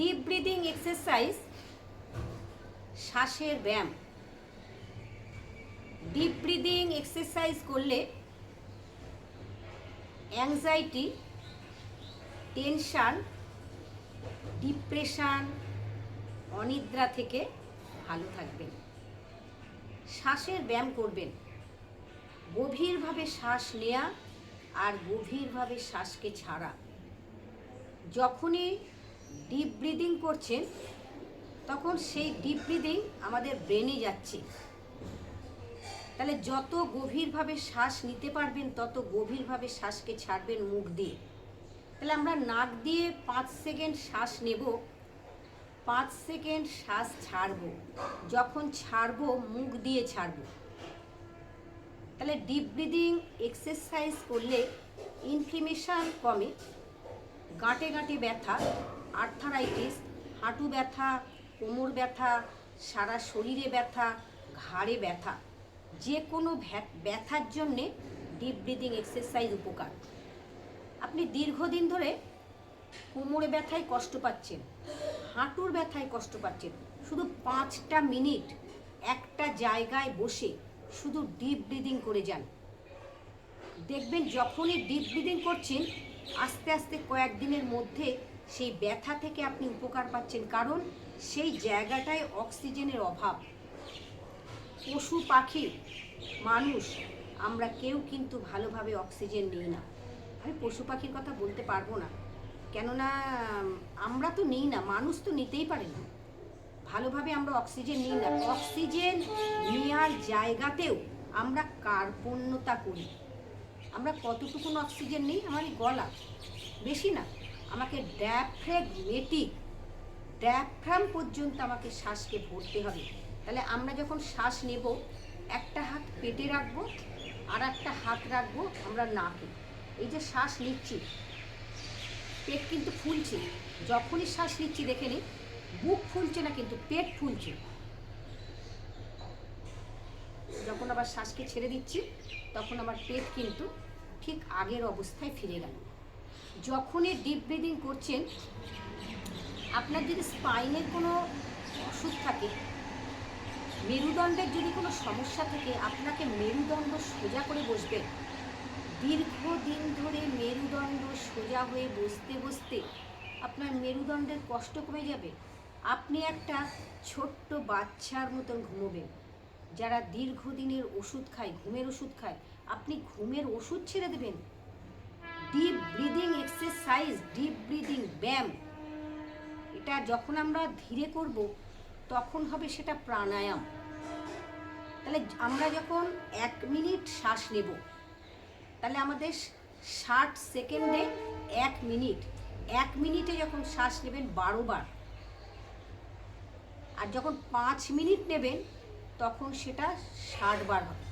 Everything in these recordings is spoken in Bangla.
ডিপ ব্রিদিং এক্সারসাইজ শ্বাসের ব্যায়াম। ডিপ ব্রিদিং এক্সারসাইজ করলে অ্যাংজাইটি টেনশান ডিপ্রেশান অনিদ্রা থেকে ভালো থাকবেন। শ্বাসের ব্যায়াম করবেন। গভীরভাবে শ্বাস নেয়া আর গভীরভাবে শ্বাসকে ছাড়া। যখনই ডিপ ব্রিদিং করছেন, তখন সেই ডিপ ব্রিদিং আমাদের ব্রেনে যাচ্ছে। তাহলে যত গভীরভাবে শ্বাস নিতে পারবেন, তত গভীরভাবে শ্বাসকে ছাড়বেন মুখ দিয়ে। তাহলে আমরা নাক দিয়ে পাঁচ সেকেন্ড শ্বাস নেব, পাঁচ সেকেন্ড শ্বাস ছাড়বো। যখন ছাড়বো, মুখ দিয়ে ছাড়বো। তাহলে ডিপ ব্রিদিং এক্সারসাইজ করলে ইনফ্লেমেশন কমে, গাঁটে গাঁটে ব্যথা আর্থারাইটিস, হাঁটু ব্যথা, কোমর ব্যথা, সারা শরীরে ব্যথা, ঘাড়ে ব্যথা। যে কোনো ব্যথার জন্যে ডিপ ব্রিদিং এক্সারসাইজ উপকার। আপনি দীর্ঘদিন ধরে কোমরে ব্যথায় কষ্ট পাচ্ছেন, হাঁটুর ব্যথায় কষ্ট পাচ্ছেন, শুধু পাঁচটা মিনিট একটা জায়গায় বসে শুধু ডিপ ব্রিদিং করে যান। দেখবেন যখনই ডিপ ব্রিদিং করছেন, আস্তে আস্তে কয়েকদিনের মধ্যে সেই ব্যথা থেকে আপনি উপকার পাচ্ছেন, কারণ সেই জায়গাটায় অক্সিজেনের অভাব। পশু, পাখি, মানুষ, আমরা কেউ কিন্তু ভালোভাবে অক্সিজেন নিই না। আমি পশু, পাখির কথা বলতে পারব না। কেননা, আমরা তো নিই না, মানুষ তো নিতেই পারে না। ভালোভাবে আমরা অক্সিজেন নিই না। অক্সিজেন নেওয়ার জায়গাতেও আমরা কার্পণ্যতা করি। আমরা কতটুকুন অক্সিজেন নিই? আমার গলা। বেশি না। আমাকে ড্যাফ্রেগমেটিক, ড্যাফ্রাম পর্যন্ত আমাকে শ্বাসকে ভরতে হবে। তাহলে আমরা যখন শ্বাস নেব, একটা হাত পেটে রাখব, আর একটা হাত রাখব আমরা নাকে। এই যে শ্বাস নিচ্ছি, পেট কিন্তু ফুলছে। যখনই শ্বাস নিচ্ছি, দেখে নিই বুক ফুলছে না, কিন্তু পেট ফুলছে। যখন আবার শ্বাসকে ছেড়ে দিচ্ছি, তখন আমার পেট কিন্তু ঠিক আগের অবস্থায় ফিরে গেল। যখনই ডিপ ব্রিদিং করছেন, আপনার যদি স্পাইনের কোনো অসুখ থাকে, মেরুদণ্ডের যদি কোনো সমস্যা থাকে, আপনাকে মেরুদণ্ড সোজা করে বসবেন দীর্ঘদিন ধরে মেরুদণ্ড সোজা হয়ে বসতে বসতে আপনার মেরুদণ্ডের কষ্ট কমে যাবে। আপনি একটা ছোট্ট বাচ্চার মতন ঘুমোবেন। যারা দীর্ঘদিনের ওষুধ খায়, ঘুমের ওষুধ খায়, আপনি ঘুমের ওষুধ ছেড়ে দেবেন। Deep breathing exercise deep breathing ব্যায়াম এটা যখন আমরা ধীরে করব, তখন হবে সেটা প্রাণায়াম। তাহলে আমরা যখন এক মিনিট শ্বাস নেব, তাহলে আমাদের ষাট সেকেন্ডে এক মিনিট, এক মিনিটে যখন শ্বাস নেবেন বারো বার, আর যখন পাঁচ মিনিট নেবেন, তখন সেটা ষাট বার হবে।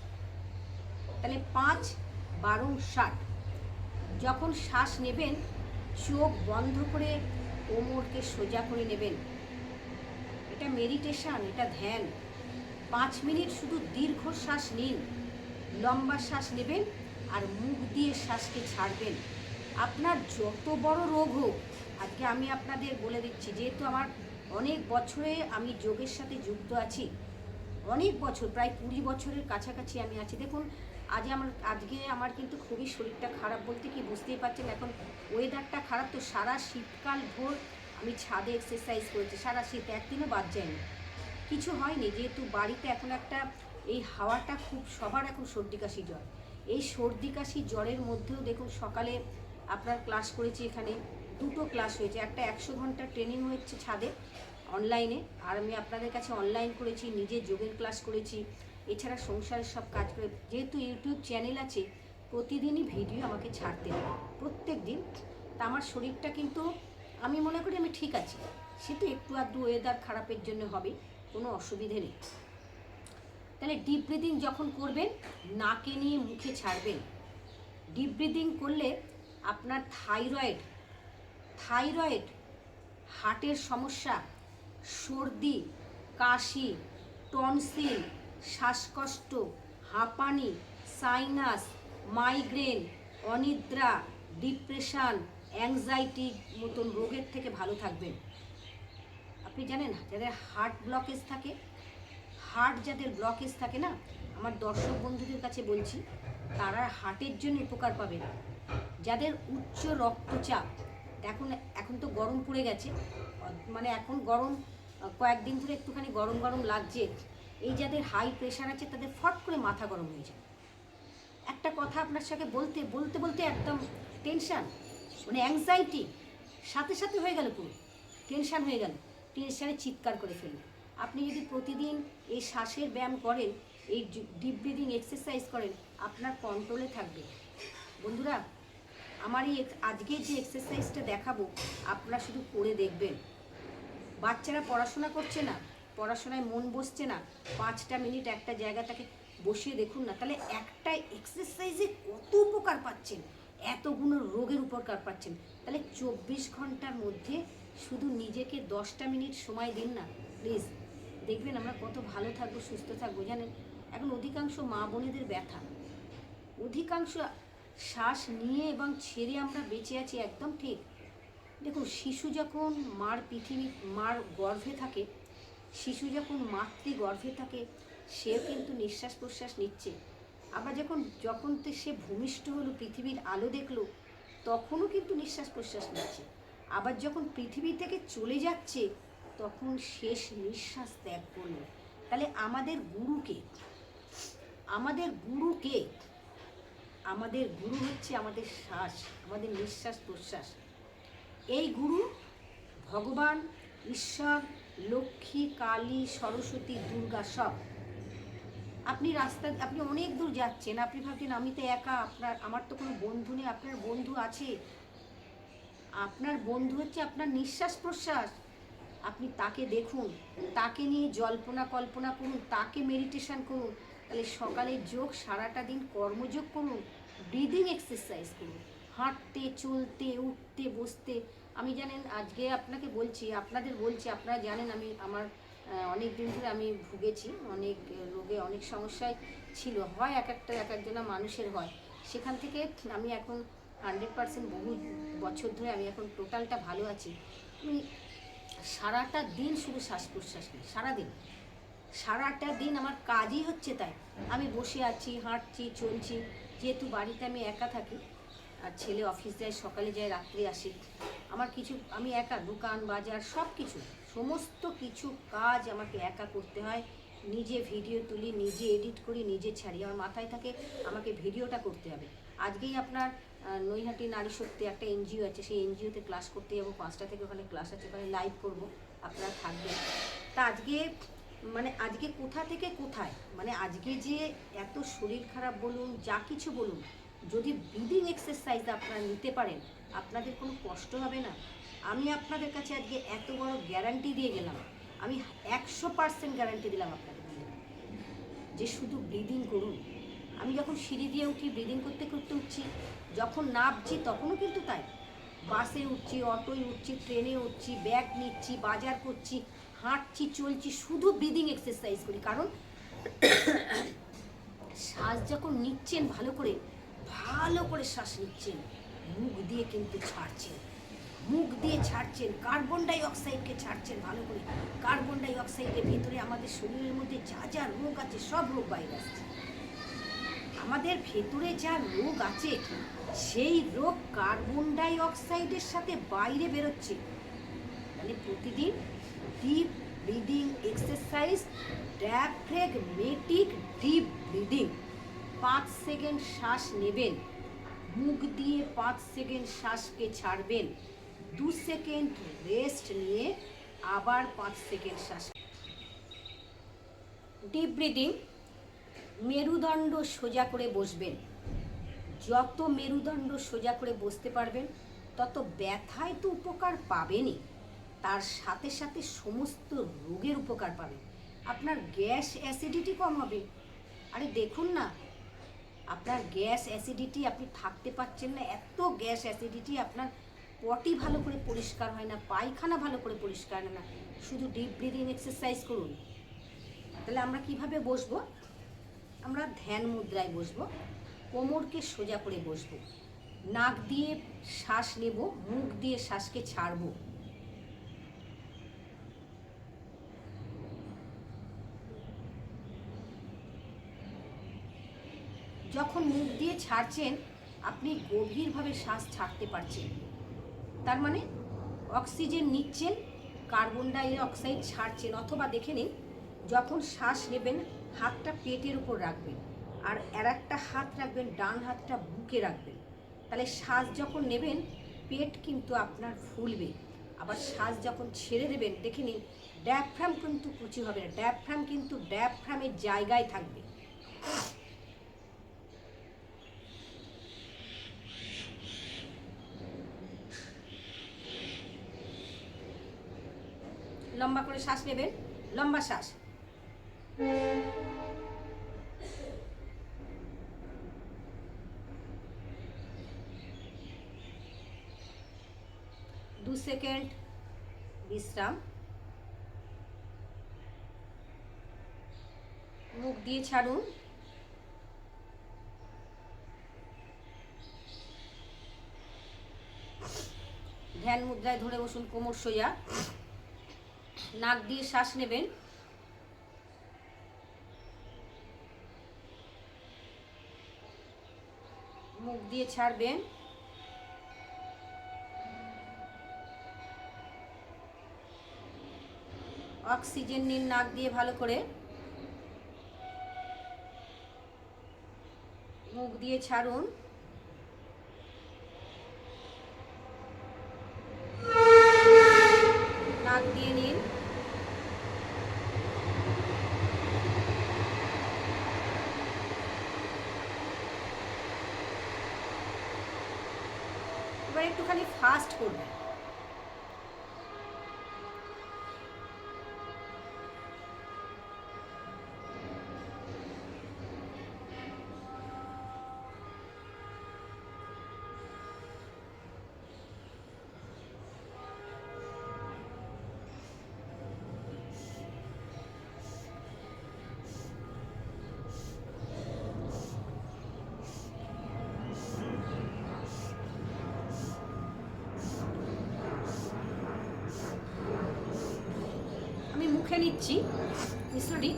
তাহলে পাঁচ বারো ষাট। যখন শ্বাস নেবেন, চোখ বন্ধ করে কোমরকে সোজা করে নেবেন। এটা মেডিটেশান এটা ধ্যান। পাঁচ মিনিট শুধু দীর্ঘ শ্বাস নিন, লম্বা শ্বাস নেবেন আর মুখ দিয়ে শ্বাসকে ছাড়বেন। আপনার যত বড় রোগ হোক, আজকে আমি আপনাদের বলে দিচ্ছি, যেহেতু আমার অনেক বছরে আমি যোগের সাথে যুক্ত আছি, অনেক বছর, প্রায় কুড়ি বছরের কাছাকাছি আমি আছি। দেখুন আজ আমার আজকে আমার কিন্তু খুবই শরীরটা খারাপ বলতে কি বুঝতেই পারছেন? এখন ওয়েদারটা খারাপ তো সারা শীতকাল ভোর আমি ছাদে এক্সারসাইজ করেছি। সারা শীত, একদিনও বাদ যায়নি। কিছু হয়নি, যেহেতু বাড়িতে এখন একটা এই হাওয়াটা খুব, সবার এখন সর্দি কাশি জ্বর। এই সর্দি কাশি জ্বরের মধ্যেও দেখুন সকালে আপনার ক্লাস করেছি এখানে, দুটো ক্লাস হয়েছে। একটা একশো ঘণ্টা ট্রেনিং হয়েছে ছাদে অনলাইনে আর আমি আপনাদের কাছে অনলাইন করেছি, নিজে যোগের ক্লাস করেছি। এছাড়া সংসারের সব কাজ করে, যেহেতু ইউটিউব চ্যানেল আছে, প্রতিদিনই ভিডিও আমাকে ছাড়তে হবে প্রত্যেক দিন। তা আমার শরীরটা কিন্তু, আমি মনে করি আমি ঠিক আছি। সে তো একটু আধটু ওয়েদার খারাপের জন্য হবে, কোনো অসুবিধে নেই। তাহলে ডিপ ব্রিদিং যখন করবেন, নাকে নিয়ে মুখে ছাড়বেন। ডিপ ব্রিদিং করলে আপনার থাইরয়েড থাইরয়েড হার্টের সমস্যা, সর্দি, কাশি টনসিল শ্বাসকষ্ট, হাঁপানি সাইনাস মাইগ্রেন অনিদ্রা ডিপ্রেশন অ্যাংজাইটি মতন রোগের থেকে ভালো থাকবেন। আপনি জানেন যাদের হার্ট ব্লকেজ থাকে হার্ট যাদের ব্লকেজ থাকে না, আমার দর্শক বন্ধুদের কাছে বলছি, তারা হার্টের জন্য উপকার পাবে যাদের উচ্চ রক্তচাপ এখন এখন তো গরম পড়ে গেছে মানে এখন গরম, কয়েকদিন ধরে একটুখানি গরম গরম লাগছে এই যাদের হাই প্রেশার আছে, তাদের ফট করে মাথা গরম হয়ে যায়। একটা কথা আপনার সাথে বলতে বলতে বলতে একদম টেনশান মানে অ্যাংজাইটি সাথে সাথে হয়ে গেল পুরো। টেনশান হয়ে গেল টেনশানে চিৎকার করে ফেলল। আপনি যদি প্রতিদিন এই শ্বাসের ব্যায়াম করেন, এই ডিপ ব্রিদিং এক্সারসাইজ করেন, আপনার কন্ট্রোলে থাকবে। বন্ধুরা, আমার এই আজকে যে এক্সারসাইজটা দেখাবো, আপনারা শুধু করে দেখবেন। বাচ্চারা পড়াশোনা করছে না পড়াশোনায় মন বসছে না, পাঁচটা মিনিট একটা জায়গা তাকে বসিয়ে দেখুন না। তাহলে একটা এক্সারসাইজে কত উপকার পাচ্ছেন? এতগুলো রোগের উপকার পাচ্ছেন। তাহলে চব্বিশ ঘণ্টার মধ্যে শুধু নিজেকে দশটা মিনিট সময় দিন না প্লিজ দেখবেন আমরা কত ভালো থাকব, সুস্থ থাকব, জানেন? এখন অধিকাংশ মা বোনেদের ব্যথা। অধিকাংশ শ্বাস নিয়ে এবং ছেড়ে আমরা বেঁচে আছি একদম ঠিক। দেখুন, শিশু যখন মার পৃথিবী মার গর্ভে থাকে শিশু যখন মাতৃগর্ভে থাকে, সেও কিন্তু নিঃশ্বাস প্রশ্বাস নিচ্ছে। আবার যখন যখন সে ভূমিষ্ঠ হলো, পৃথিবীর আলো দেখল, তখনও কিন্তু নিঃশ্বাস প্রশ্বাস নিচ্ছে। আবার যখন পৃথিবী থেকে চলে যাচ্ছে, তখন শেষ নিঃশ্বাস ত্যাগ করল। তাহলে আমাদের গুরুকে আমাদের গুরুকে আমাদের গুরু হচ্ছে আমাদের শ্বাস, আমাদের নিঃশ্বাস প্রশ্বাস এই গুরু ভগবান, ঈশ্বর লক্ষ্মী, কালী, সরস্বতী, দুর্গা সব। আপনি রাস্তা, আপনি অনেক দূর যাচ্ছেন, আপনি ভাবছেন আমি তো একা, আপনার, আমার তো কোনো বন্ধু নেই, আপনার বন্ধু আছে। আপনার বন্ধু হচ্ছে আপনার নিঃশ্বাস প্রশ্বাস। আপনি তাকে দেখুন, তাকে নিয়ে জল্পনা কল্পনা করুন, তাকে মেডিটেশন করুন, তাহলে সকালে যোগ, সারাটা দিন কর্মযোগ করুন ব্রিদিং এক্সারসাইজ করুন। হাঁটতে, চলতে, উঠতে, বসতে আমি জানেন, আজকে আপনাকে বলছি, আপনাদের বলছি, আপনারা জানেন আমি আমার অনেক দিন ধরে আমি ভুগেছি, অনেক রোগে অনেক সমস্যায় ছিল, হয় এক একটা, এক একজনা মানুষের হয়। সেখান থেকে আমি এখন হান্ড্রেড পার্সেন্ট বহু বছর ধরে আমি এখন টোটালটা ভালো আছি। আমি সারাটা দিন শুধু শ্বাস প্রশ্বাস নিই, সারাদিন। সারাটা দিন আমার কাজই হচ্ছে তাই। আমি বসে আছি, হাঁটছি, চলছি, যেহেতু বাড়িতে আমি একা থাকি আর ছেলে অফিস যায়, সকালে যায়, রাত্রে আসে। আমার কিছু, আমি একা, দোকান, বাজার সব কিছু সমস্ত কিছু কাজ আমাকে একা করতে হয়। নিজে ভিডিও তুলি, নিজে এডিট করি, নিজে ছাড়ি। আমার মাথায় থাকে, আমাকে ভিডিওটা করতে হবে। আজকেই আপনার নৈহাটি নারী শক্তি একটা এনজিও আছে, সেই এনজিওতে ক্লাস করতে যাব। পাঁচটা থেকে ওখানে ক্লাস আছে, ওখানে লাইভ করব। আপনারা থাকবেন। তা আজকে মানে আজকে কোথা থেকে কোথায়? মানে আজকে যে এত শরীর খারাপ বলুন, যা কিছু বলুন যদি ব্রিদিং এক্সারসাইজ আপনারা নিতে পারেন, আপনাদের কোনো কষ্ট হবে না। আমি আপনাদের কাছে আজকে এত বড় গ্যারান্টি দিয়ে গেলাম। আমি একশো পার্সেন্ট গ্যারান্টি দিলাম আপনাদের যে শুধু ব্রিদিং করুন। আমি যখন সিঁড়ি দিয়ে উঠি ব্রিদিং করতে করতে উঠছি, যখন নামছি তখনও কিন্তু তাই। বাসে উঠছি, অটোয় উঠছি, ট্রেনে উঠছি, ব্যাগ নিচ্ছি, বাজার করছি, হাঁটছি, চলছি, শুধু ব্রিদিং এক্সারসাইজ করি। কারণ শ্বাস যখন নিচ্ছেন ভালো করে ভালো করে শ্বাস নিচ্ছেন। মুখ দিয়ে কিন্তু ছাড়ছেন। মুখ দিয়ে ছাড়ছেন কার্বন ডাই অক্সাইডকে ছাড়ছেন ভালো করে। কার্বন ডাই অক্সাইডের ভেতরে আমাদের শরীরের মধ্যে যা যা রোগ আছে, সব রোগ বাইরে আসছে। আমাদের ভেতরে যা রোগ আছে, সেই রোগ কার্বন ডাই অক্সাইডের সাথে বাইরে বেরোচ্ছে। মানে প্রতিদিন deep breathing exercise diaphragmatic deep breathing পাঁচ সেকেন্ড শ্বাস নেবেন। মুখ দিয়ে পাঁচ সেকেন্ড শ্বাসকে ছাড়বেন। দু সেকেন্ড রেস্ট নিয়ে আবার পাঁচ সেকেন্ড শ্বাস। ডিপ ব্রিদিং মেরুদণ্ড সোজা করে বসবেন। যত মেরুদণ্ড সোজা করে বসতে পারবেন, তত ব্যথায় তো উপকার পাবেনই। তার সাথে সাথে সমস্ত রোগের উপকার পাবেন। আপনার গ্যাস অ্যাসিডিটি কম হবে। আরে দেখুন না আপনার গ্যাস অ্যাসিডিটি আপনি থাকতে পারছেন না, এত গ্যাস অ্যাসিডিটি আপনার পটি ভালো করে পরিষ্কার হয় না, পায়খানা ভালো করে পরিষ্কার হয় না। শুধু ডিপ ব্রিদিং এক্সারসাইজ করুন। তাহলে আমরা কীভাবে বসবো? আমরা ধ্যান মুদ্রায় বসবো, কোমরকে সোজা করে বসবো। নাক দিয়ে শ্বাস নেব, মুখ দিয়ে শ্বাসকে ছাড়বো। যখন মুখ দিয়ে ছাড়ছেন, আপনি গভীরভাবে শ্বাস ছাড়তে পারছেন। তার মানে অক্সিজেন নিচ্ছেন, কার্বন ডাই অক্সাইড ছাড়ছেন, অথবা দেখে নিন, যখন শ্বাস নেবেন, হাতটা পেটের উপর রাখবেন, আর আর একটা হাত রাখবেন, ডান হাতটা বুকে রাখবেন। তাহলে শ্বাস যখন নেবেন, পেট কিন্তু আপনার ফুলবে। আবার শ্বাস যখন ছেড়ে দেবেন, দেখে নিন ড্যাফ্রাম কিন্তু কুচি হবে না। ড্যাফ্রাম কিন্তু ড্যাফ্রামের জায়গায় থাকবে। লম্বা করে শ্বাস নেবেন। লম্বা শ্বাস। দু সেকেন্ড বিশ্রাম। মুখ দিয়ে ছাড়ুন। ধ্যান মুদ্রায় ধরে বসুন কোমর সোজা। নাক দিয়ে শ্বাস নেবেন। মুখ দিয়ে ছাড়বেন। অক্সিজেন নিন নাক দিয়ে ভালো করে। মুখ দিয়ে ছাড়ুন নাক দিয়ে নিন এবার একটুখানি ফাস্ট করবেন নিচ্ছি, মিশ্রটি।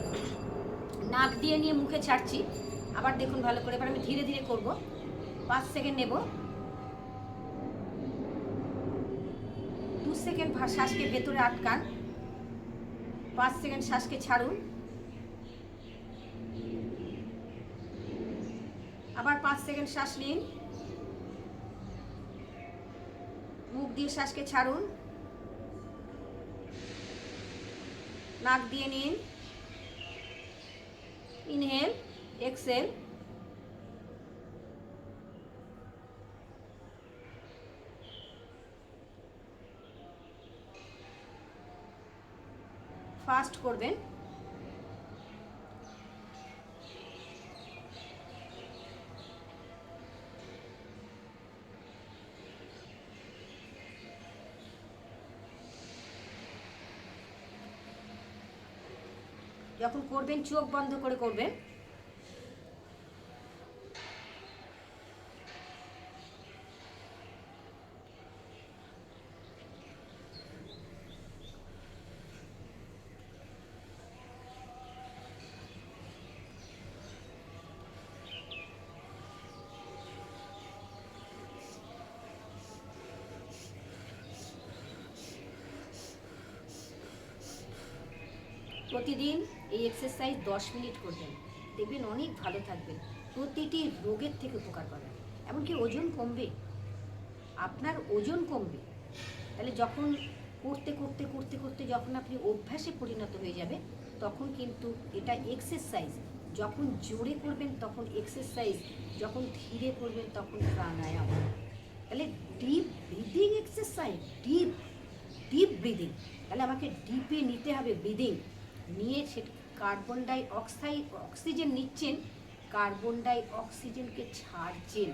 নাক দিয়ে নিয়ে মুখে ছাড়ছি। আবার দেখুন ভালো করে, এবার আমি ধীরে ধীরে করব। পাঁচ সেকেন্ড নেব। দু সেকেন্ড শ্বাসকে ভেতরে আটকান। পাঁচ সেকেন্ড শ্বাসকে ছাড়ুন। আবার পাঁচ সেকেন্ড শ্বাস নিন। মুখ দিয়ে শ্বাসকে ছাড়ুন। নাক দিয়ে নিন। ইনহেল এক্সেল ফাস্ট করবেন। যখন করবেন চোখ বন্ধ করে করবেন প্রতিদিন এই এক্সারসাইজ দশ মিনিট করবেন। দেখবেন অনেক ভালো থাকবেন। প্রতিটি রোগের থেকে উপকার পাবেন। এমনকি ওজন কমবে। আপনার ওজন কমবে। তাহলে যখন করতে করতে করতে করতে যখন আপনি অভ্যাসে পরিণত হয়ে যাবে তখন কিন্তু এটা এক্সারসাইজ যখন জোরে করবেন তখন এক্সারসাইজ যখন ধীরে করবেন তখন প্রাণায়াম। তাহলে deep breathing exercise deep deep breathing তাহলে আমাকে ডিপে নিতে হবে ব্রিদিং নিয়ে সে কার্বন ডাই অক্সাইড অক্সিজেন নিচ্ছেন কার্বন ডাই অক্সিজেনকে ছাড়ছেন।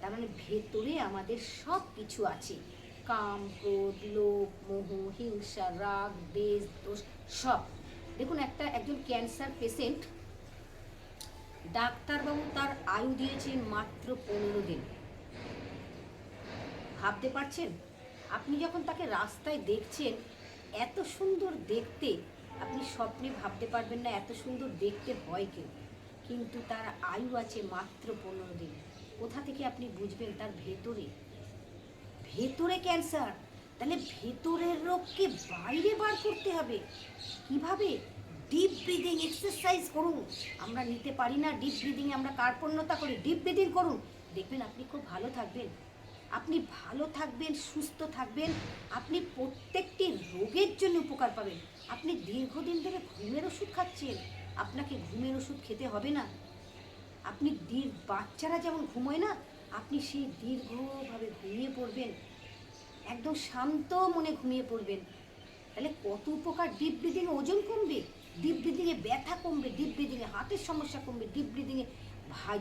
তার মানে ভেতরে আমাদের সব কিছু আছে। কাম, ক্রোধ, লোভ, মোহ, হিংসা, রাগ দেশ দোষ, সব। দেখুন, একটা একজন ক্যান্সার পেশেন্ট, ডাক্তারবাবু তার আয়ু দিয়েছেন মাত্র পনেরো দিন। ভাবতে পারছেন? আপনি যখন তাকে রাস্তায় দেখছেন, এত সুন্দর দেখতে আপনি স্বপ্নে ভাবতে পারবেন না, এত সুন্দর দেখতে হয় কেউ। কিন্তু তার আয়ু আছে মাত্র পনেরো দিন। কোথা থেকে আপনি বুঝবেন তার ভেতরে? ভেতরে ক্যান্সার! তাহলে ভেতরের রোগকে বাইরে বার করতে হবে। কীভাবে? ডিপ ব্রিদিং এক্সারসাইজ করুন। আমরা নিতে পারি না ডিপ ব্রিদিং, আমরা কার্পণ্যতা করি ডিপ ব্রিদিং করুন। দেখবেন আপনি খুব ভালো থাকবেন। আপনি ভালো থাকবেন, সুস্থ থাকবেন, আপনি প্রত্যেকটি রোগের জন্য উপকার পাবেন। আপনি দীর্ঘদিন ধরে ঘুমের ওষুধ খাচ্ছেন, আপনাকে ঘুমের ওষুধ খেতে হবে না। আপনি দীর্ঘ বাচ্চারা যেমন ঘুমোয় না, আপনি সেই দীর্ঘভাবে ঘুমিয়ে পড়বেন। একদম শান্ত মনে ঘুমিয়ে পড়বেন। তাহলে কত উপকার? ডিপ ব্রিদিংয়ে ওজন কমবে, ডিপ ব্রিদিংয়ে ব্যথা কমবে, ডিপ ব্রিদিংয়ে হাতের সমস্যা কমবে, ডিপ ব্রিদিংয়ে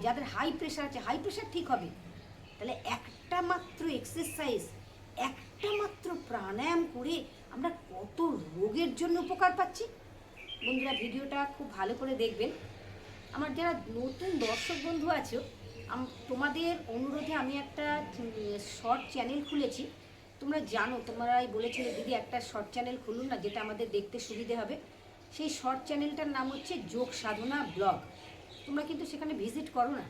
যাদের হাই প্রেশার আছে হাই প্রেশার ঠিক হবে। তাহলে একটা মাত্র এক্সারসাইজ একটা মাত্র প্রাণায়াম করে আমরা কত রোগের জন্য উপকার পাচ্ছি? বন্ধুরা, ভিডিওটা খুব ভালো করে দেখবেন। আমার যারা নতুন দর্শক বন্ধু আছো তোমাদের অনুরোধে আমি একটা শর্ট চ্যানেল খুলেছি। তোমরা জানো, তোমরাই বলেছিলে দিদি, একটা শর্ট চ্যানেল খুলুন না, যেটা আমাদের দেখতে সুবিধে হবে। সেই শর্ট চ্যানেলটার নাম হচ্ছে যোগ সাধনা ব্লগ। তোমরা কিন্তু সেখানে ভিজিট করো না।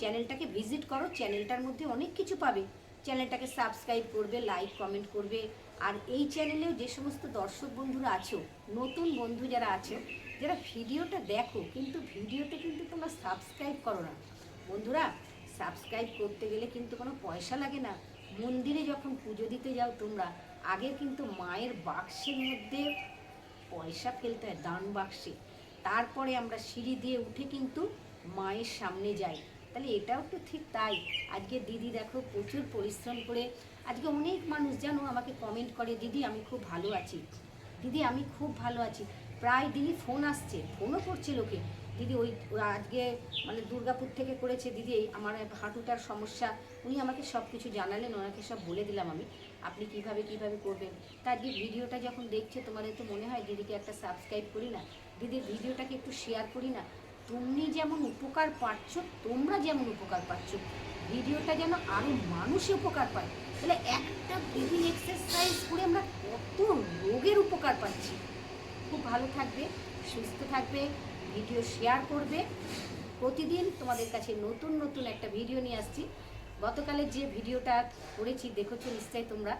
চ্যানেলটাকে ভিজিট করো, চ্যানেলটার মধ্যে অনেক কিছু পাবে। চ্যানেলটাকে সাবস্ক্রাইব করবে, লাইক, কমেন্ট করবে। আর এই চ্যানেলেও যে সমস্ত দর্শক বন্ধুরা আছো, নতুন বন্ধু যারা আছো, যারা ভিডিওটা দেখো, কিন্তু ভিডিওতে কিন্তু তোমরা সাবস্ক্রাইব করো না। বন্ধুরা, সাবস্ক্রাইব করতে গেলে কিন্তু কোনো পয়সা লাগে না। মন্দিরে যখন পুজো দিতে যাও তোমরা, আগে কিন্তু মায়ের বাক্সের মধ্যে পয়সা ফেলতে হয়, দান বাক্সে। তারপরে আমরা সিঁড়ি দিয়ে উঠে কিন্তু মায়ের সামনে যাই। তাহলে এটাও তো ঠিক তাই। আজকে দিদি দেখো প্রচুর পরিশ্রম করে, আজকে অনেক মানুষ জানো আমাকে কমেন্ট করে, দিদি, আমি খুব ভালো আছি। দিদি, আমি খুব ভালো আছি। প্রায় দিদি ফোন আসছে ফোনও করছে লোকে। দিদি, ওই আজকে মানে দুর্গাপুর থেকে করেছে, দিদি, এই আমার হাঁটুটার সমস্যা। উনি আমাকে সব কিছু জানালেন, ওনাকে সব বলে দিলাম আমি, আপনি কীভাবে কীভাবে করবেন? তা আজকে ভিডিওটা যখন দেখছে, তোমাদের তো মনে হয় দিদিকে একটা সাবস্ক্রাইব করি না? দিদির ভিডিওটাকে একটু শেয়ার করি না? তুমি যেমন উপকার পাচ্ছ, তোমরা যেমন উপকার পাচ্ছ, ভিডিওটা যেন আরও মানুষ উপকার পায়। তাহলে একটা ব্রিদিং এক্সারসাইজ করে আমরা কত রোগের উপকার পাচ্ছি। খুব ভালো থাকবে, সুস্থ থাকবে, ভিডিও শেয়ার করবে। প্রতিদিন তোমাদের কাছে নতুন নতুন একটা ভিডিও নিয়ে আসছি। গতকালের যে ভিডিওটা করেছি, দেখেছ নিশ্চয়ই তোমরা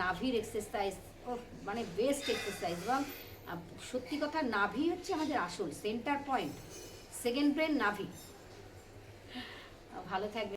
নাভির এক্সারসাইজ ও মানে বেস্ট এক্সারসাইজ এবং সত্যি কথা নাভি হচ্ছে আমাদের আসল সেন্টার পয়েন্ট সেকেন্ড ব্রেন নাভি। ভালো থাকবে